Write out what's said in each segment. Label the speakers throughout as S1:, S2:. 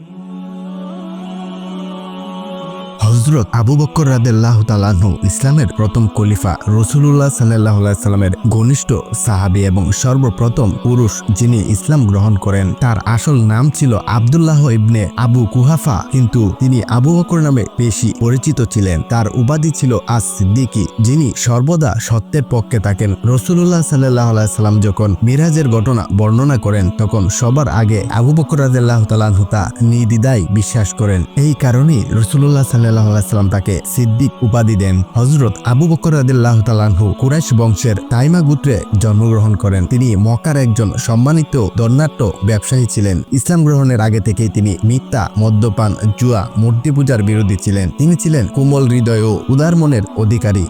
S1: Mm-hmm. হজরত আবু বক্কর রাদেল্লাহ তালাহু ইসলামের প্রথম খলিফা রসুল্লাহ সাল্লাহ সাল্লামের ঘনিষ্ঠ সাহাবি এবং সর্বপ্রথম পুরুষ যিনি ইসলাম গ্রহণ করেন, তার আসল নাম ছিল আবদুল্লাহ ইবনে আবু কুহাফা, কিন্তু তিনি আবু বকর নামে বেশি পরিচিত ছিলেন। তার উপাধি ছিল আস সিদ্দিকি যিনি সর্বদা সত্যের পক্ষে থাকেন। রসুল্লাহ সাল্লাহ সাল্লাম যখন মিরাজের ঘটনা বর্ণনা করেন, তখন সবার আগে আবু বকর রাদেল্লাহ তালাহু তা নির্দিদায় বিশ্বাস করেন। এই কারণেই রসুল্লাহ সাল্লাহ সাল্লাম তাকে সিদ্দিক উপাধি দেন। হজরত আবু বকর আদিল্লাহ তালাহু কুরাইশ বংশের তাইমা গুত্রে জন্মগ্রহণ করেন। তিনি মকার একজন সম্মানিত দর্নাট্য ব্যবসায়ী ছিলেন। ইসলাম গ্রহণের আগে থেকেই তিনি মিথ্যা, মদ্যপান, জুয়া মূর্তি পূজার বিরোধী ছিলেন। তিনি ছিলেন কোমল হৃদয় ও উদার মনের অধিকারী।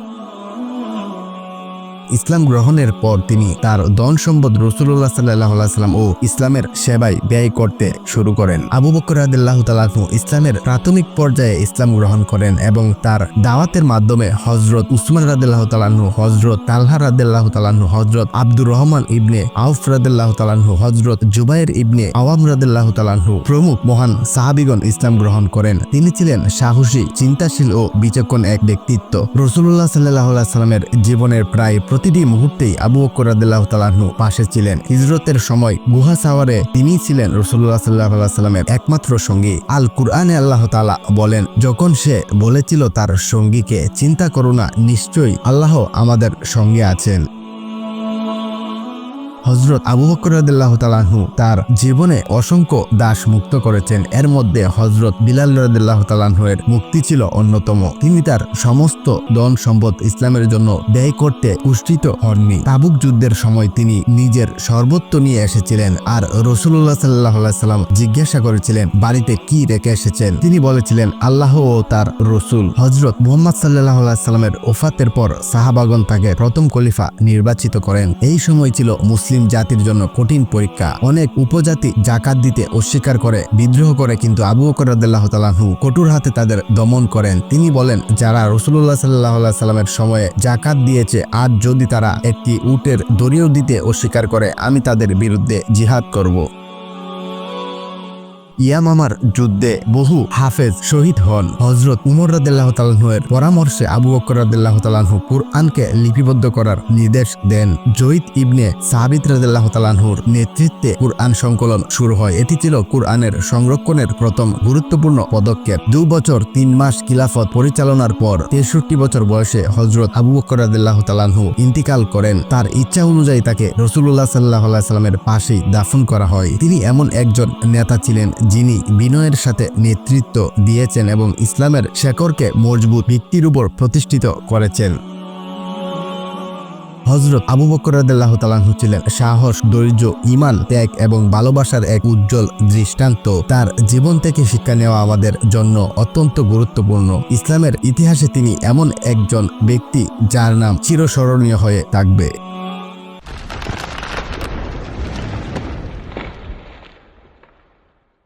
S1: ইসলাম গ্রহণের পর তিনি তার ধন সম্পদ রসুল্লাহ সাল্লাহ সাল্লাম ও ইসলামের সেবায় ব্যয় করতে শুরু করেন। আবু বকর আদিল্লাহ তালাহু ইসলামের প্রাথমিক পর্যায়ে ইসলাম গ্রহণ করেন এবং তার দাওয়াতের মাধ্যমে হজরত উসমান রাদিল্লাহ তালাহু হজরত তালহা রাদিল্লাহ তালাহু হজরত আব্দুর রহমান ইবনে আউফ রাদিল্লাহ তালাহু হজরত জুবাইর ইবনে আওয়াম রাদিল্লাহ তালাহু প্রমুখ মহান সাহাবিগণ ইসলাম গ্রহণ করেন। তিনি ছিলেন সাহসী, চিন্তাশীল ও বিচক্ষণ এক ব্যক্তিত্ব। রসুল্লাহ সাল্লাহ সাল্লামের জীবনের প্রায় প্রতিটি মুহূর্তেই আবু বকর পাশে ছিলেন। হিজরতের সময় গুহা সাওয়ারে তিনি ছিলেন রসুল্লাহ সাল্লাহ সাল্লামের একমাত্র সঙ্গী। আল কুরআনে আল্লাহ তালা বলেন, যখন সে বলেছিল তার সঙ্গীকে চিন্তা করো না, নিশ্চয়ই আল্লাহ আমাদের সঙ্গে আছেন। হজরত আবু বকর রাদিল্লাহ তালাহু তার জীবনে অসংখ্য দাস মুক্ত করেছেন। এর মধ্যে হজরত বিলাল রাদিল্লাহ তালাহুয়ের মুক্তি ছিল অন্যতম। তিনি তার সমস্ত ধন সম্পদ ইসলামের জন্য ব্যয় করতে পুষ্টিত হননি। তাবুক যুদ্ধের সময় তিনি নিজের সর্বত্র নিয়ে এসেছিলেন আর রসুল্লাহ সাল্লাহ সাল্লাম জিজ্ঞাসা করেছিলেন, বাড়িতে কি রেখে এসেছেন? তিনি বলেছিলেন, আল্লাহ ও তার রসুল। হজরত মোহাম্মদ সাল্লাহ সাল্লামের ওফাতের পর সাহাবাগন তাকে প্রথম খলিফা নির্বাচিত করেন। এই সময় ছিল মুসলিম জাতির জন্য কঠিন পরীক্ষা। অনেক উপজাতি জাকাত দিতে অস্বীকার করে, বিদ্রোহ করে কিন্তু আবু বকর তালাহু কঠোর হাতে তাদের দমন করেন। তিনি বলেন, যারা রসুল্লাহ সাল্লাহ সাল্লামের সময়ে জাকাত দিয়েছে আর যদি তারা একটি উটের দড়িও দিতে অস্বীকার করে, আমি তাদের বিরুদ্ধে জিহাদ করব। ইয়ামামার যুদ্ধে বহু হাফেজ শহীদ হন। হজরত উমর রাদিল্লাহ তালাহুয়ের পরামর্শে আবু বকর রাদিল্লাহ তালাহু কুরআনকে লিপিবদ্ধ করার নির্দেশ দেন। জয়িদ ইবনে সাহাবিদ রাদিল্লাহ তালাহুর নেতৃত্বে কুরআন সংকলন শুরু হয়। এটি ছিল কুরআনের সংরক্ষণের প্রথম গুরুত্বপূর্ণ পদক্ষেপ। দু বছর তিন মাস খিলাফত পরিচালনার পর তেষট্টি বছর বয়সে হজরত আবু বকর রাদিল্লাহ তালাহু ইন্তিকাল করেন। তার ইচ্ছা অনুযায়ী তাকে রসুল্লাহ সাল্লাহ সাল্লামের পাশেই দাফন করা হয়। তিনি এমন একজন নেতা ছিলেন যিনি বিনয়ের সাথে নেতৃত্ব দিয়েছেন এবং ইসলামের শেকরকে মজবুত ভিত্তির উপর প্রতিষ্ঠিত করেছেন। হজরত আবু বকর রাদিল্লাহ তালাহু ছিলেন সাহস, ধৈর্য ইমান ত্যাগ এবং ভালোবাসার এক উজ্জ্বল দৃষ্টান্ত। তার জীবন থেকে শিক্ষা নেওয়া আমাদের জন্য অত্যন্ত গুরুত্বপূর্ণ। ইসলামের ইতিহাসে তিনি এমন একজন ব্যক্তি যার নাম চিরস্মরণীয় হয়ে থাকবে।